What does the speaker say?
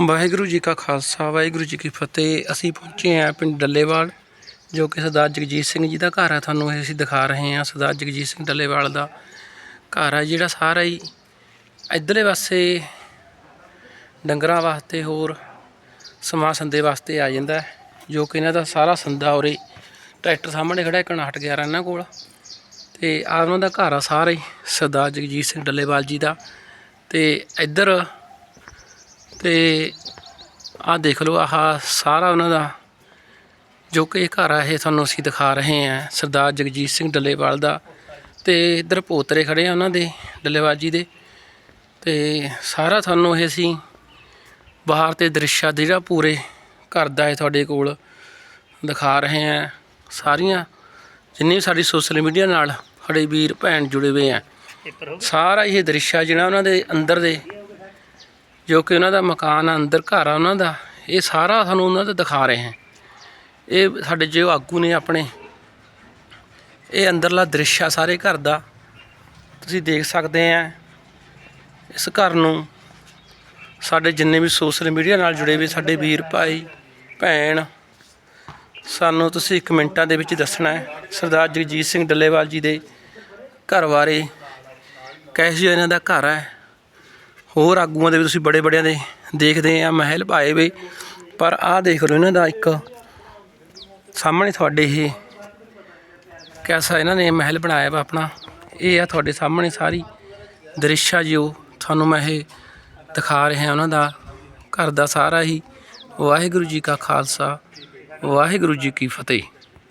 ਵਾਹਿਗੁਰੂ ਜੀ ਕਾ ਖਾਲਸਾ, ਵਾਹਿਗੁਰੂ ਜੀ ਕੀ ਫਤਿਹ। ਅਸੀਂ ਪਹੁੰਚੇ ਹਾਂ ਪਿੰਡ ਡੱਲੇਵਾਲ, ਜੋ ਕਿ ਸਰਦਾਰ ਜਗਜੀਤ ਸਿੰਘ ਜੀ ਦਾ ਘਰ ਹੈ ਤੁਹਾਨੂੰ ਇਹ ਅਸੀਂ ਦਿਖਾ ਰਹੇ ਹਾਂ ਸਰਦਾਰ ਜਗਜੀਤ ਸਿੰਘ ਡੱਲੇਵਾਲ ਦਾ ਘਰ ਹੈ ਜਿਹੜਾ ਸਾਰਾ ਹੀ ਇੱਧਰਲੇ ਪਾਸੇ ਡੰਗਰਾਂ ਵਾਸਤੇ ਹੋਰ ਸਮਾਂ ਸੰਦੇ ਵਾਸਤੇ ਆ ਜਾਂਦਾ ਜੋ ਕਿ ਇਹਨਾਂ ਦਾ ਸਾਰਾ ਸੰਦਾ ਉਰੇ ਟਰੈਕਟਰ ਸਾਹਮਣੇ ਖੜਾ ਇੱਕ 59 11 ਇਹਨਾਂ ਕੋਲ। ਤੇ ਆ ਉਹਨਾਂ ਦਾ ਘਰ ਆ, ਸਾਰਾ ਹੀ ਸਰਦਾਰ ਜਗਜੀਤ ਸਿੰਘ ਡੱਲੇਵਾਲ ਜੀ ਦਾ। ਤੇ ਇੱਧਰ ਤੇ ਆਹ ਦੇਖ ਲਓ ਆਹ ਸਾਰਾ ਉਹਨਾਂ ਦਾ ਜੋ ਕਿ ਇਹ ਘਰ ਆ ਇਹ ਤੁਹਾਨੂੰ ਅਸੀਂ ਦਿਖਾ ਰਹੇ ਹਾਂ। ਸਰਦਾਰ ਜਗਜੀਤ ਸਿੰਘ ਡੱਲੇਵਾਲ ਦਾ ਤੇ ਇੱਧਰ ਪੋਤਰੇ ਖੜੇ ਆ ਉਹਨਾਂ ਦੇ ਡੱਲੇਵਾਲ ਜੀ ਦੇ। ਤੇ ਸਾਰਾ ਤੁਹਾਨੂੰ ਇਹ ਅਸੀਂ ਬਾਹਰ ਤੇ ਦ੍ਰਿਸ਼ਾ ਜਿਹੜਾ ਪੂਰੇ ਘਰ ਦਾ ਹੈ ਤੁਹਾਡੇ ਕੋਲ ਦਿਖਾ ਰਹੇ ਹਾਂ। ਸਾਰੀਆਂ ਜਿੰਨੇ ਵੀ ਸਾਡੀ ਸੋਸ਼ਲ ਮੀਡੀਆ ਨਾਲ ਸਾਡੇ ਵੀਰ ਭੈਣ ਜੁੜੇ ਹੋਏ ਆ ਸਾਰਾ ਇਹ ਦ੍ਰਿਸ਼ਾ ਜਿਹੜਾ ਉਹਨਾਂ ਦੇ ਅੰਦਰ ਦੇ ਜੋ ਕਿ ਉਹਨਾਂ ਦਾ ਮਕਾਨ ਆ, ਅੰਦਰ ਘਰ ਆ ਉਹਨਾਂ ਦਾ, ਇਹ ਸਾਰਾ ਸਾਨੂੰ ਉਹਨਾਂ ਦਾ ਦਿਖਾ ਰਹੇ ਹਾਂ। ਇਹ ਸਾਡੇ ਜੋ ਆਗੂ ਨੇ ਆਪਣੇ, ਇਹ ਅੰਦਰਲਾ ਦ੍ਰਿਸ਼ ਆ ਸਾਰੇ ਘਰ ਦਾ। ਤੁਸੀਂ ਦੇਖ ਸਕਦੇ ਆ, ਇਸ ਘਰ ਨੂੰ ਸਾਡੇ ਜਿੰਨੇ ਵੀ ਸੋਸ਼ਲ ਮੀਡੀਆ ਨਾਲ ਜੁੜੇ ਵੀ ਸਾਡੇ ਵੀਰ ਭਾਈ, ਭੈਣ, ਸਾਨੂੰ ਤੁਸੀਂ ਕਮੈਂਟਾਂ ਦੇ ਵਿੱਚ ਦੱਸਣਾ ਹੈ, ਸਰਦਾਰ ਜਗਜੀਤ ਸਿੰਘ ਡੱਲੇਵਾਲ ਜੀ ਦੇ ਘਰ ਬਾਰੇ ਕੈਸੇ ਜਿਹਾ ਇਹਨਾਂ ਦਾ ਘਰ ਹੈ? ਹੋਰ ਆਗੂਆਂ ਦੇ ਵੀ ਤੁਸੀਂ ਬੜੇ ਬੜਿਆਂ ਦੇ ਦੇਖਦੇ ਆ, ਮਹਿਲ ਪਾਏ ਵੇ। ਪਰ ਆਹ ਦੇਖ ਲਓ ਇਹਨਾਂ ਦਾ ਇੱਕ ਸਾਹਮਣੇ ਤੁਹਾਡੇ ਇਹ ਕੈਸਾ ਇਹਨਾਂ ਨੇ ਮਹਿਲ ਬਣਾਇਆ ਵਾ ਆਪਣਾ। ਇਹ ਆ ਤੁਹਾਡੇ ਸਾਹਮਣੇ ਸਾਰੀ ਦ੍ਰਿਸ਼ਾ ਜੋ ਤੁਹਾਨੂੰ ਮੈਂ ਇਹ ਦਿਖਾ ਰਿਹਾ ਉਹਨਾਂ ਦਾ ਘਰ ਦਾ ਸਾਰਾ ਹੀ। ਵਾਹਿਗੁਰੂ ਜੀ ਕਾ ਖਾਲਸਾ, ਵਾਹਿਗੁਰੂ ਜੀ ਕੀ ਫਤਿਹ।